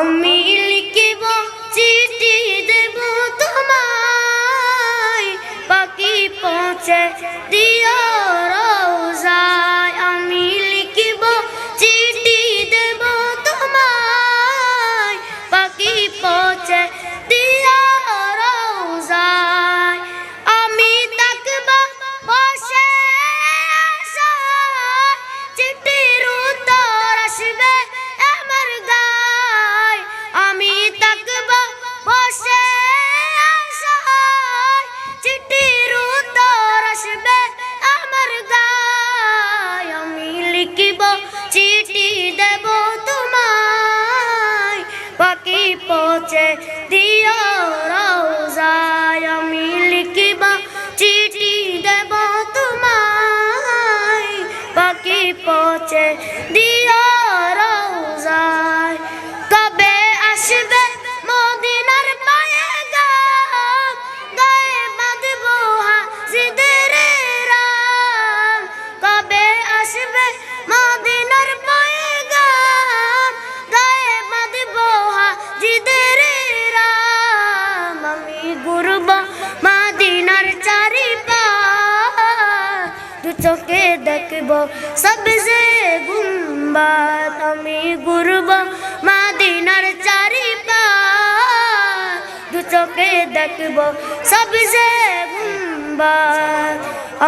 আমি লিখিব পৌঁছে দিও রোজায় কবে আসবে মদিনার পায়ে গাম গায়ে বাঁধব হাসিদের রাম। কবে আসবে মদিনার পায়ে গাম গায়ে বাঁধব হাসিদের রাম। আমি গুরব মদিনার চারি পা চোখে দেখব সবজে গুম্বাদ আমি গুরব মাদিনার চারি দু চোখে দেখব সবজে গুম্বাদ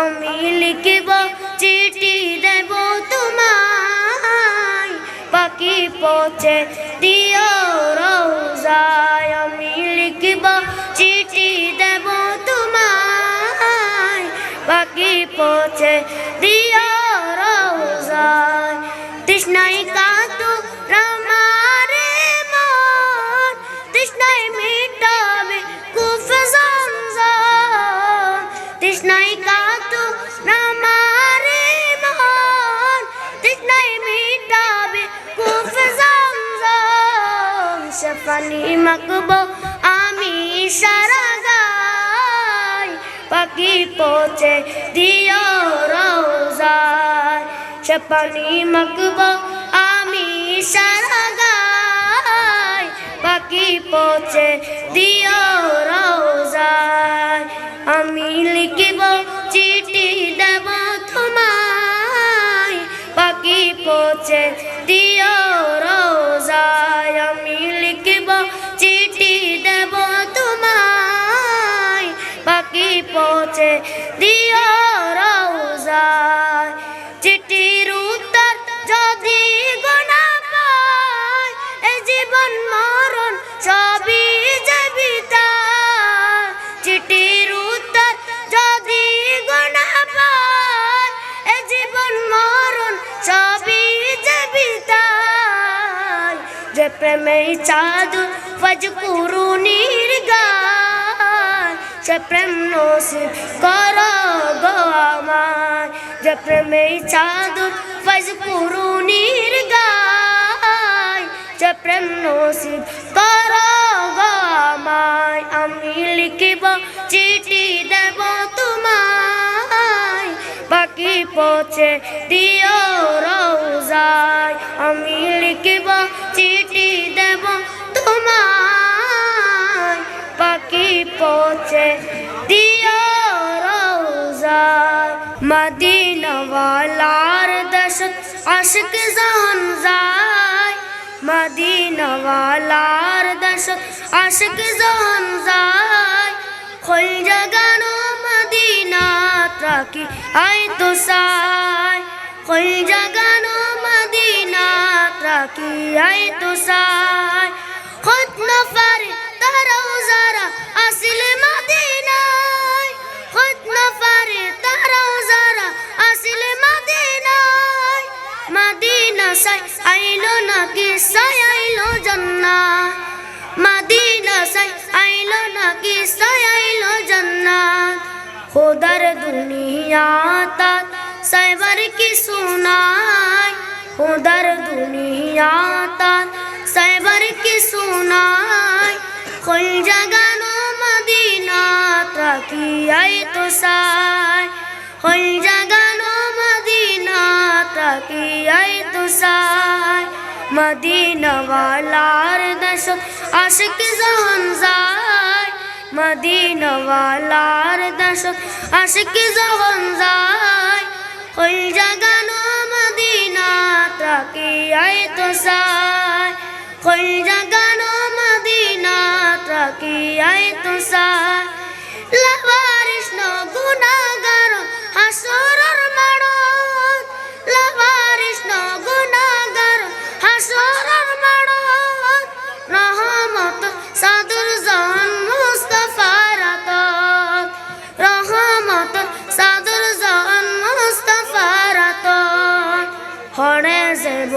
আমি লিখিব, চিঠি দেব তোমায়। পাখি পৌঁছে দিও রোজায়। আমি লিখিব, চিঠি দেব তোমায়। পাখি পৌঁছে দিও শফানি মকবো আমি সারা গাই। পাখি পৌঁছে দিও রোজায়। শফানি মকবো আমি সারা গাই। পাখি পৌঁছে পৌঁছে দিও রোজায় চিঠির উত্তর যদি গোনা পায়, এ জীবন মরণ সবই জীবিতা চিঠির উত্তর যদি গোনা পায়, এ জীবন মরণ সবই জীবিতা যে প্রেমে চাদু ফজ কুরুনির গান সে প্রেম নসিব কর গো আমায় যে প্রেমে চাদু ফজ কুরুনির গান সে প্রেম নসিব কর গো আমায় আমি লিখিব চিঠি দেব তোমায় বাকি পৌঁছে দিও রোজায় আমি লিখিব পৌঁছে। দিও রোজায় মদিনওয়ালার দশত আশিক জাহান যায়। মদিনওয়ালার দশত আশিক জাহান যায়। খোল জাগানো মদিনা তাকি আই তো সাই খোল জাগানো মদিনা তাকি আই তো সাই খুদ নফারে তারাও যারা আসিল মদিনায়। খুদ নফারে তারাও মদিনায়। মদিনা সাই আইলো জান্নাত। মদিনা সাই জান্নাত। খোদার দুনিয়া তাত সাইবার কি সুনাই খোদার দুনিয়া তাত সাইবার কি খোল জাগানো মদিনা তাকিয়াই তো সাই। হই জাগানো মদিনা তাকিয়াই তো সাই। মদিনওয়ালার দশ আশিক জহন যায়। মদিনওয়ালার দশ আশিক জহন যায়। হই জাগানো মদিনা তাকিয়াই তো সাই। হই জাগানো মদিনা তাকিয়াই তো সাই। লাভারিস ন গুনাগার হাসরর মাড়ত। লাভারিস ন গুনাগার হাসরর মাড়ত। রহমত সাদুর জান মুস্তাফার হরে যাব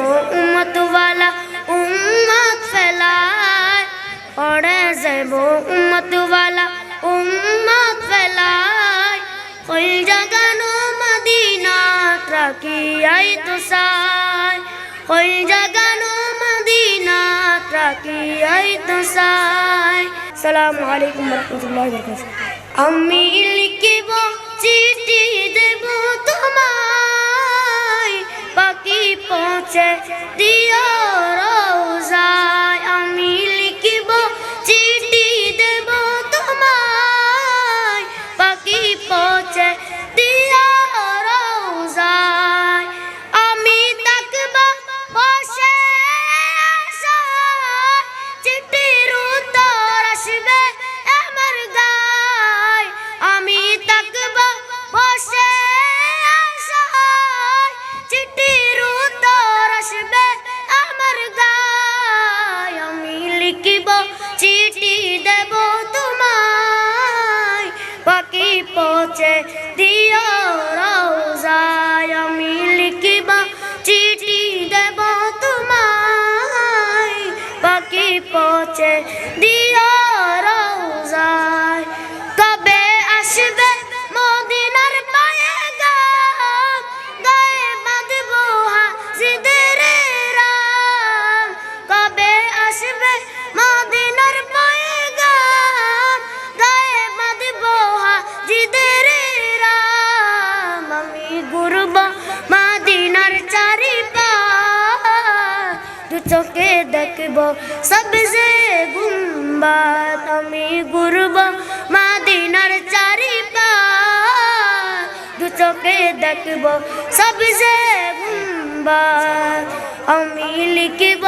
আই তো সাই। ওই জাগানো মদিনা আই তো সাই। আলাইকুম আমি লিখিব, চিঠি দেব তোমায়। বাকি পৌঁছে দিও পৌঁছে দিও দেখব। সবজে গুম্বাদ আমি গুরব মাদিনার চারি পা দু চোখে দেখব। সবজে গুম্বাদ আমি লিখিব,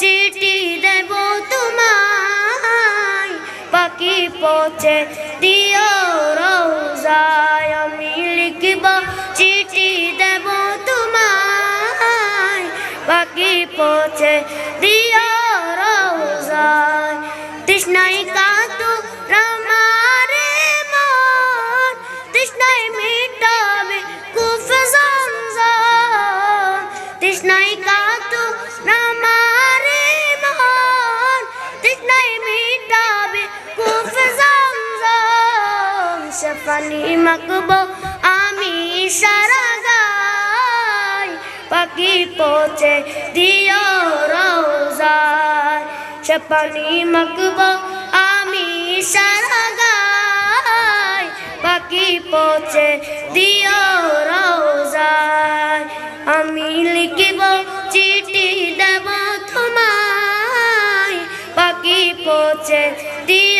চিঠি দেব তোমায়। পাখি পৌঁছে দিও পৌঁছে দিও রোজায় তৃষ্ণাই কাতু রমারে মন। তৃষ্ণাই মিটাবে কুফ জমজম তৃষ্ণাই কাতু রমারে মন। তৃষ্ণাই মিটাবে কুফ জমজম শফানি মকবো আমি গাই পাখি পৌঁছে দিও রোজায় শফানি মকবো আমি সারা গাই পাখি পৌঁছে দিও রোজায় আমি লিখিব, চিঠি দেব তোমায়। পাখি পৌঁছে দিও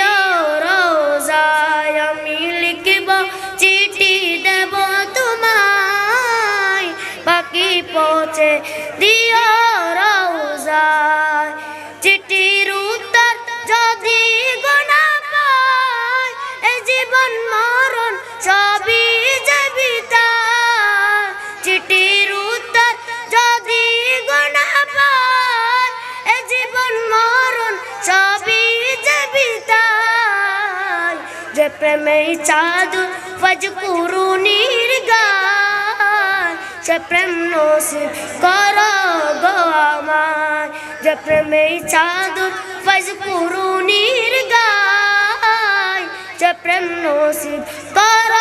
চাদু ফজ কুরুনির গান সে প্রেম নসিব কর গো আমার যে প্রেমে চাদু ফজ কুরুনির গান যে প্রেম নসিব কর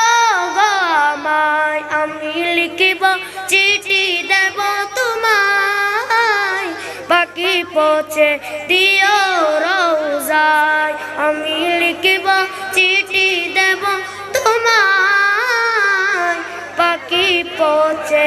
গো আমি লিখিব চিঠি দেব তোমায়। বাকি পৌঁছে দিও রোজায় আমি লিখিব চিঠি দেব তোমায়। পাখি পৌঁছে